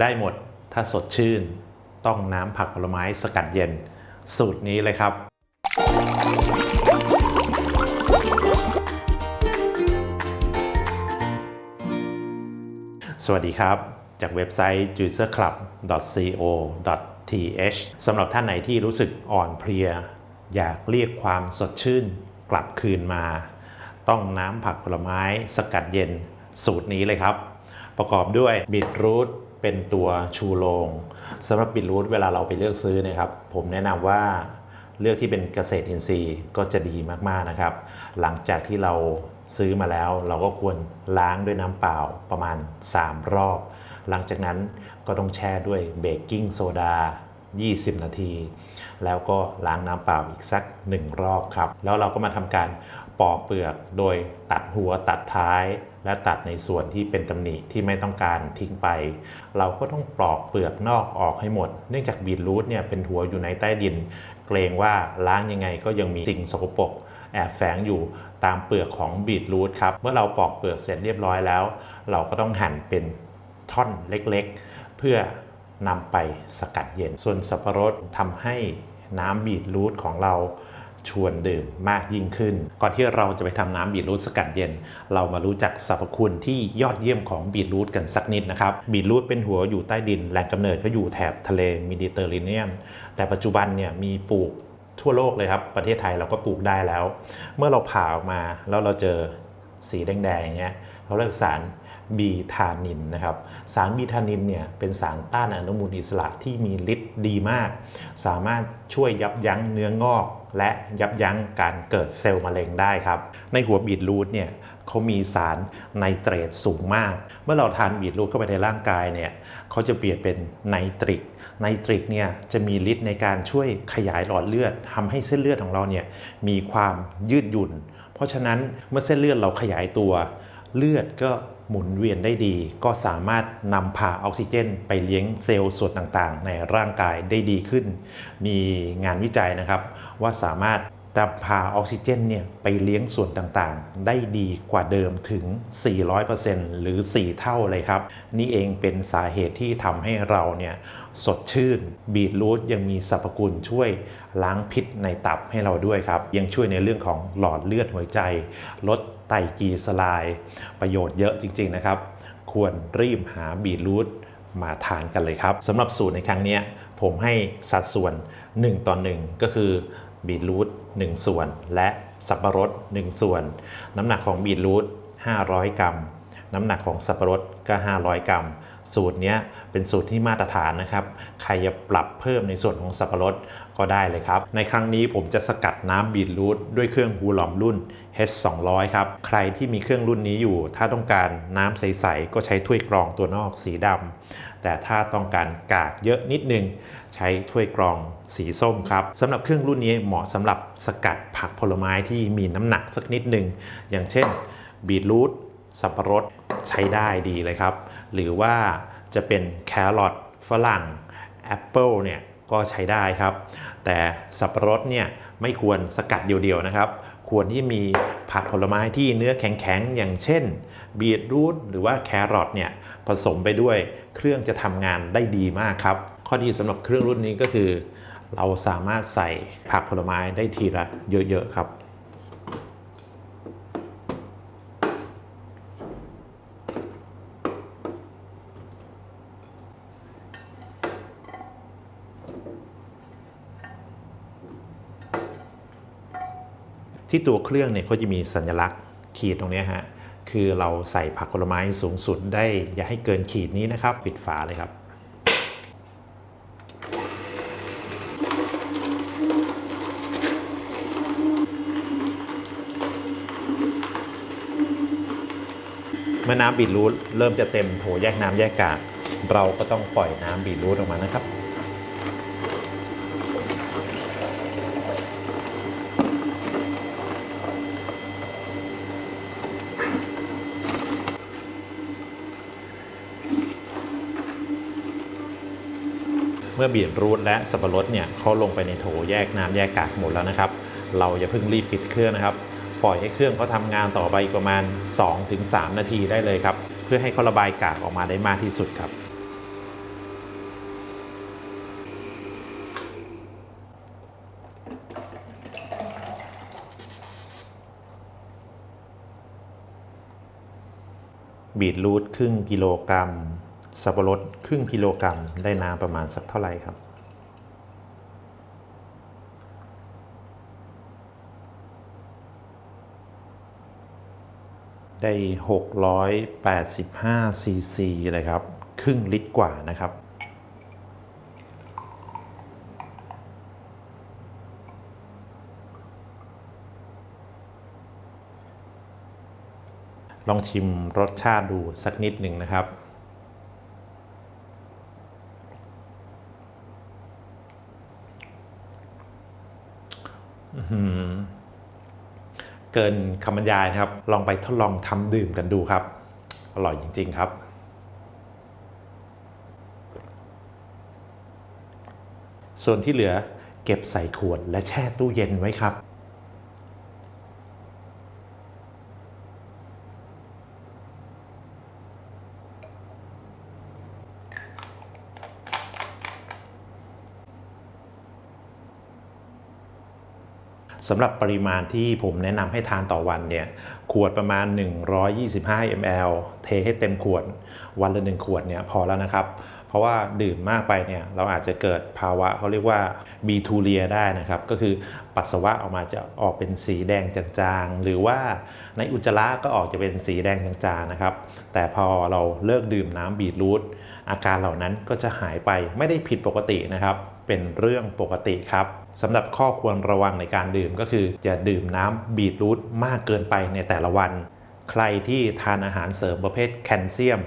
ได้หมดถ้าสดชื่น ต้องน้ำผักผลไม้สกัดเย็น สูตรนี้เลยครับ สวัสดีครับ จากเว็บไซต์ juicerclub.co.th สำหรับท่านไหนที่รู้สึกอ่อนเพลีย อยากเรียกความสดชื่นกลับคืนมา ต้องน้ำผักผลไม้สกัดเย็นสูตรนี้เลยครับ ประกอบด้วยบีทรูทเป็นตัวชูโรงสำหรับบีทรูทเวลาเราไปเลือกซื้อนะครับผมแนะนำว่าเลือกที่เป็นเกษตรอินทรีย์ก็จะดีมากๆนะครับ หลังจากที่เราซื้อมาแล้วเราก็ควรล้างด้วยน้ำเปล่าประมาณ 3 รอบ หลังจากนั้นก็ต้องแช่ด้วยเบกกิ้งโซดา 20 นาที แล้วก็ล้างน้ำเปล่าอีกสัก 1 รอบครับ แล้วเราก็มาทำการปอกเปลือกโดยตัดหัวตัดท้าย และตัดในส่วนที่เป็นตำหนิที่ไม่ต้องการทิ้งไป เราก็ต้องปลอกเปลือกนอกออกให้หมด เนื่องจากบีทรูทเนี่ยเป็นหัวอยู่ในใต้ดิน เกรงว่าล้างยังไงก็ยังมีสิ่งสกปรกแอบแฝงอยู่ตามเปลือกของบีทรูทครับ เมื่อเราปอกเปลือกเสร็จเรียบร้อยแล้ว เราก็ต้องหั่นเป็นท่อนเล็กๆ เพื่อนำไปสกัดเย็น ส่วนสับปะรดทำให้น้ำบีทรูทของเรา ชวนดื่มมากยิ่งขึ้น ก่อนที่เราจะไปทำน้ำบีทรูทสกัดเย็น เรามารู้จักสรรพคุณที่ยอดเยี่ยมของบีทรูทกันสักนิดนะครับ บีทรูทเป็นหัวอยู่ใต้ดิน แหล่งกำเนิดก็อยู่แถบทะเลมิดิเตอร์เรเนียน แต่ปัจจุบันเนี่ยมีปลูกทั่วโลกเลยครับ ประเทศไทยเราก็ปลูกได้แล้ว เมื่อเราผ่าออกมาแล้วเราเจอสีแดงๆอย่างเงี้ยเขาเรียกสารบีทานินนะครับ สารบีทานินเนี่ยเป็นสารต้านอนุมูลอิสระที่มีฤทธิ์ดีมาก สามารถช่วยยับยั้งเนื้องอก และยับยั้งการเกิดเซลล์มะเร็งได้ครับ ในหัวบีทรูทเนี่ยเขามีสารไนเตรตสูงมาก เมื่อเราทานบีทรูทเข้าไปในร่างกายเนี่ยเขาจะเปลี่ยนเป็นไนตริก ไนตริกเนี่ยจะมีฤทธิ์ในการช่วยขยายหลอดเลือดทำให้เส้นเลือดของเราเนี่ยมีความยืดหยุ่น เพราะฉะนั้นเมื่อเส้นเลือดเราขยายตัว เลือดก็หมุนเวียนได้ดี ก็สามารถนำพาออกซิเจน ไปเลี้ยงเซลล์ส่วนต่างๆ ในร่างกายได้ดีขึ้น มีงานวิจัยนะครับ ว่าสามารถนำพาออกซิเจนเนี่ยไปเลี้ยงส่วนต่างๆ ได้ดีกว่าเดิมถึง 400%หรือ 4 เท่าเลยครับ นี่เองเป็นสาเหตุที่ทำให้เราเนี่ยสดชื่น บีทรูทยังมีสรรพคุณช่วย ล้างพิษในตับให้เราด้วยครับ ยังช่วยในเรื่องของหลอดเลือดหัวใจ ลดไตรกลีเซอไรด์ประโยชน์เยอะจริง ๆ นะครับ ควรรีบหาบีทรูทมาทานกันเลยครับสำหรับสูตรในครั้งนี้ผมให้สัดส่วน 1 ต่อ 1 ก็คือบีทรูท1ส่วน และสับปะรด 1 ส่วน น้ำหนักของบีทรูท500 กรัม น้ำหนักของสับปะรดก็ 500 กรัม สูตรนี้เป็นสูตรที่มาตรฐานนะครับ ใครจะปรับเพิ่มในส่วนของสับปะรดก็ได้เลยครับ ในครั้งนี้ผมจะสกัดน้ำบีทรูทด้วยเครื่องฮูลอมรุ่น H200 ครับ ใครที่มีเครื่องรุ่นนี้อยู่ ถ้าต้องการน้ำใส ๆ ก็ใช้ถ้วยกรองตัวนอกสีดำ แต่ถ้าต้องการกากเยอะนิดนึง ใช้ถ้วยกรองสีส้มครับสำหรับเครื่องรุ่นนี้เหมาะสำหรับสกัดผักผลไม้ที่มีน้ำหนักสักนิดหนึ่งอย่างเช่นบีทรูทสับปะรดใช้ได้ดีเลยครับ หรือว่าจะเป็นแครอทฝรั่งแอปเปิลเนี่ยก็ใช้ได้ครับ แต่สับปะรดเนี่ยไม่ควรสกัดเดียวๆนะครับ ควรที่มีผักผลไม้ที่เนื้อแข็งๆ อย่างเช่น บีทรูทหรือว่าแครอทเนี่ยผสมไปด้วยเครื่องจะทำงานได้ดีมากครับ ข้อดีสำหรับเครื่องรุ่นนี้ก็คือ เราสามารถใส่ผักผลไม้ได้ทีละเยอะๆครับ ที่ตัวเครื่องเนี่ยก็จะมีสัญลักษณ์ขีดตรงนี้ฮะคือเราใส่ผักผลไม้สูงสุดได้อย่าให้เกินขีดนี้นะครับ ปิดฝาเลยครับ เมื่อน้ำบีทรูทเริ่มจะเต็มโถแยกน้ำแยกกากเราก็ต้องปล่อยน้ำบีทรูทออกมานะครับ เมื่อบีทรูทและสับปะรดเนี่ยเขาลงไปในโถแยกน้ำแยกกากหมดแล้วนะครับ เราอย่าเพิ่งรีบปิดเครื่องนะครับ ปล่อยให้เครื่องเขาทางานต่อไปประมาณ 2-3 นาทีได้เลยครับ เพื่อให้เขาระบายกากออกมาได้มากที่สุดครับบีดรูทครึ่งกิโลกรัม สับปะรดครึ่งกิโลกรัมได้น้ำประมาณสักเท่าไหร่ครับ ได้ 685ซีซีเลยครับ ครึ่งลิตรกว่านะครับลองชิมรสชาติดูสักนิดหนึ่งนะครับ อื้อหือ เกินคำบรรยายนะครับ ลองไปทดลองทำดื่มกันดูครับ อร่อยจริง ๆครับส่วนที่เหลือเก็บใส่ขวดและแช่ตู้เย็นไว้ครับ สำหรับปริมาณที่ผมแนะนำให้ทานต่อวันเนี่ยขวดประมาณ 125 ml เทให้เต็มขวด วันละหนึ่งขวดเนี่ยพอแล้วนะครับ เพราะว่าดื่มมากไปเนี่ยเราอาจจะเกิดภาวะเขาเรียกว่าบีทูเรียได้นะครับ ก็คือปัสสาวะออกมาจะออกเป็นสีแดงจางๆ หรือว่าในอุจจาระก็ออกจะเป็นสีแดงจางๆนะครับ แต่พอเราเลิกดื่มน้ำบีทรูทอาการเหล่านั้นก็จะหายไปไม่ได้ผิดปกตินะครับ เป็นเรื่องปกติครับสำหรับข้อควรระวังในการดื่มก็คืออย่าดื่มน้ำบีทรูทมากเกินไปในแต่ละวัน ใครที่ทานอาหารเสริมประเภทแคลเซียม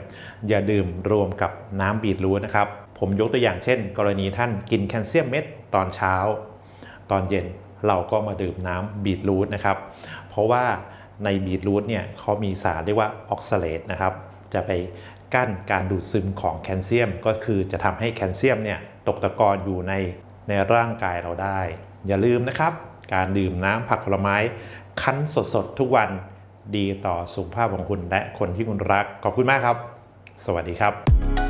อย่าดื่มรวมกับน้ำบีทรูทนะครับ ผมยกตัวอย่างเช่น กรณีท่านกินแคลเซียมเม็ดตอนเช้า ตอนเย็นเราก็มาดื่มน้ำบีทรูทนะครับ เพราะว่าในบีทรูทเนี่ยเขามีสารเรียกว่าออกซาเลตนะครับ จะไปกั้นการดูดซึมของแคลเซียม ก็คือจะทำให้แคลเซียมเนี่ย ตกตะกอนอยู่ในในร่างกายเราได้ อย่าลืมนะครับ การดื่มน้ำผักผลไม้คั้นสดๆ ทุกวันดีต่อสุขภาพของคุณและคนที่คุณรัก ขอบคุณมากครับ สวัสดีครับ